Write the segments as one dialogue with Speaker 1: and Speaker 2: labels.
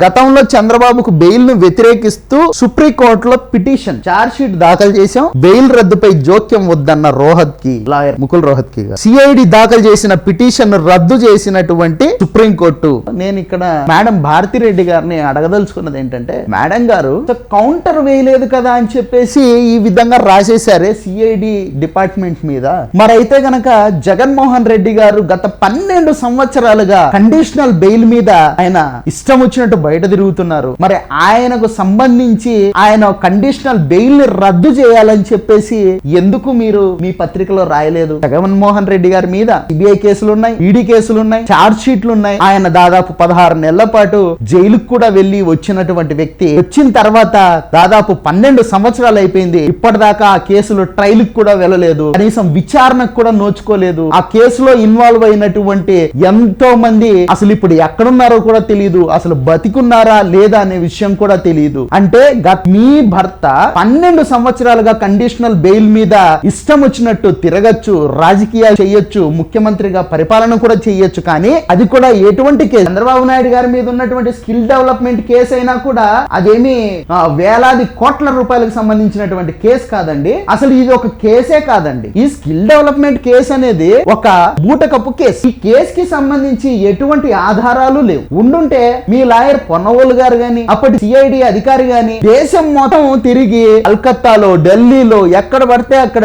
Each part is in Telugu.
Speaker 1: గతంలో చంద్రబాబుకు బెయిల్ను వ్యతిరేకిస్తూ సుప్రీంకోర్టులో పిటిషన్ చార్జ్ షీట్ దాఖలు చేశాం. బెయిల్ రద్దుపై జోక్యం వద్దన్న రోహత్కి లాయర్ ముకుల్ రోహత్కి సిఐడి దాఖలు చేసిన పిటిషన్ రద్దు చేసినటువంటి సుప్రీంకోర్టు. నేను ఇక్కడ మేడం భారతిరెడ్డి గారిని అడగదలుచుకున్నది ఏంటంటే మేడం గారు కౌంటర్ వేయలేదు కదా అని చెప్పేసి ఈ విధంగా రాసేశారే సిఐడి డిపార్ట్మెంట్ మీద. మరైతే గనక జగన్మోహన్ రెడ్డి గారు గత పన్నెండు సంవత్సరాలుగా కండిషనల్ బెయిల్ మీద ఆయన ఇష్టం వచ్చినట్టు బయట తిరుగుతున్నారు. మరి ఆయనకు సంబంధించి ఆయన కండిషనల్ బెయిల్ని రద్దు చేయాలని చెప్పేసి ఎందుకు మీరు మీ పత్రికలో రాయలేదు? జగన్మోహన్ రెడ్డి గారి మీద సిబిఐ కేసులు ఉన్నాయి ఈడీ కేసులు ఉన్నాయి చార్జ్ షీట్లు ఉన్నాయి ఆయన దాదాపు పదహారు నెలల పాటు జైలుకు కూడా వెళ్ళి వచ్చినటువంటి వ్యక్తి వచ్చిన తర్వాత దాదాపు పన్నెండు సంవత్సరాలు అయిపోయింది. ఇప్పటిదాకా ఆ కేసులు ట్రైల్ కూడా వెళ్ళలేదు. కనీసం విచారణకు కూడా నోచుకోలేదు. ఆ కేసులో ఇన్వాల్వ్ అయినటువంటి ఎంతో మంది అసలు ఇప్పుడు ఎక్కడున్నారో కూడా తెలియదు అసలు బతికున్నారా లేదా అనే విషయం కూడా తెలియదు అంటే గత మీ భర్త పన్నెండు సంవత్సరాలుగా కండిషనల్ బెయిల్ మీద ఇష్టం వచ్చినట్టు తిరగచ్చు రాజకీయాలు చేయొచ్చు ముఖ్యమంత్రిగా పరిపాలన కూడా చేయొచ్చు. కానీ అది కూడా ఎటువంటి కేసు? చంద్రబాబు నాయుడు గారి మీద ఉన్నటువంటి స్కిల్ డెవలప్మెంట్ కేసు అయినా కూడా అదేమి వేలాది కోట్ల రూపాయలకు సంబంధించినటువంటి కేసు కాదండి. అసలు ఇది ఒక కేసే కాదండి. ఈ స్కిల్ డెవలప్మెంట్ కేసు అనేది ఒక బూటకప్పు కేసు. ఈ కేసు కి సంబంధించి ఎటువంటి ఆధారాలు లేవు. ఉండుంటే మీ లాయర్ పొన్నవోలు గారు గాని అప్పటి సిఐడి అధికారి గాని దేశం మొత్తం తిరిగి కల్కత్తాలో ఢిల్లీలో ఎక్కడ పడితే అక్కడ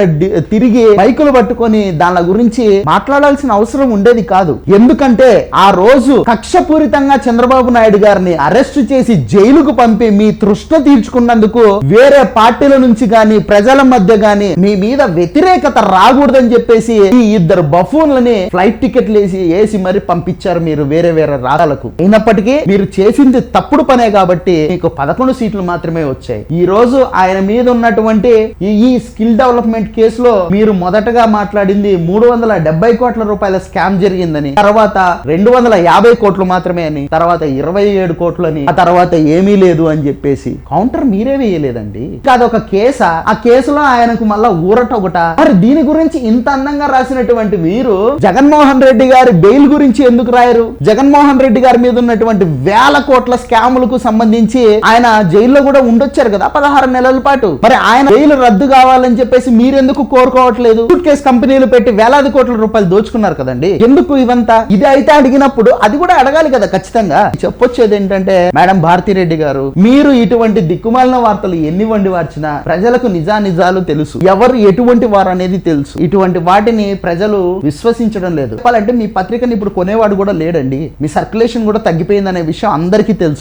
Speaker 1: తిరిగి బైకులు పట్టుకొని దాని గురించి మాట్లాడాల్సిన అవసరం ఉండేది కాదు. ఎందుకంటే ఆ రోజు కక్షపూరితంగా చంద్రబాబు నాయుడు గారిని అరెస్ట్ చేసి జైలుకు పంపి మీ తృష్ణ తీర్చుకున్నందుకు వేరే పార్టీల నుంచి గాని ప్రజల మధ్య గాని మీ మీద వ్యతిరేకత రాకూడదని చెప్పేసి ఈ ఇద్దరు బఫూన్లని ఫ్లైట్ టికెట్లు వేసి వేసి మరి పంపించారు మీరు వేరే వేరే రాగాలకు అయినప్పటికీ మీరు చేసింది తప్పుడు పనే కాబట్టి మీకు పదకొండు సీట్లు మాత్రమే వచ్చాయి. ఈ రోజు ఆయన మీద ఉన్నటువంటి ఈ- స్కిల్ డెవలప్మెంట్ కేసులో మీరు మొదటగా మాట్లాడింది మూడు వందల డెబ్బై కోట్ల రూపాయల స్కామ్ జరిగిందని తర్వాత రెండు వందల యాభై కోట్లు మాత్రమే అని తర్వాత ఇరవై ఏడు కోట్లు అని ఆ తర్వాత ఏమీ లేదు అని చెప్పేసి. కౌంటర్ మీరే వేయలేదండి. అదొక కేసా? ఆ కేసులో ఆయనకు మళ్ళా ఊరట ఒకట. మరి దీని గురించి ఇంత అందంగా రాసినటువంటి మీరు జగన్మోహన్ రెడ్డి గారి బెయిల్ గురించి ఎందుకు రాయరు? జగన్మోహన్ రెడ్డి గారి మీద ఉన్నటువంటి వేల కోట్ల స్కాములకు సంబంధించి ఆయన జైల్లో కూడా ఉండొచ్చారు కదా పదహారు నెలల పాటు. మరి ఆయన జైలు రద్దు కావాలని చెప్పేసి మీరెందుకు కోరుకోవట్లేదు? సూట్ కేసు కంపెనీలు పెట్టి వేలాది కోట్ల రూపాయలు దోచుకున్నారు కదండి. ఎందుకు ఇవంతా? ఇది అయితే అడిగినప్పుడు అది కూడా అడగాలి కదా ఖచ్చితంగా. చెప్పొచ్చేది ఏంటంటే మేడం భారతిరెడ్డి గారు మీరు ఇటువంటి దిక్కుమాలిన వార్తలు ఎన్ని వండి వార్చినా ప్రజలకు నిజా నిజాలు తెలుసు. ఎవరు ఎటువంటి వారు అనేది తెలుసు. ఇటువంటి వాటిని ప్రజలు విశ్వసించడం లేదు. చెప్పాలంటే మీ పత్రికని ఇప్పుడు కొనేవాడు కూడా లేడండి. మీ సర్క్యులేషన్ కూడా తగ్గిపోయిందనే విషయం అందరూ అందరికీ తెలుసు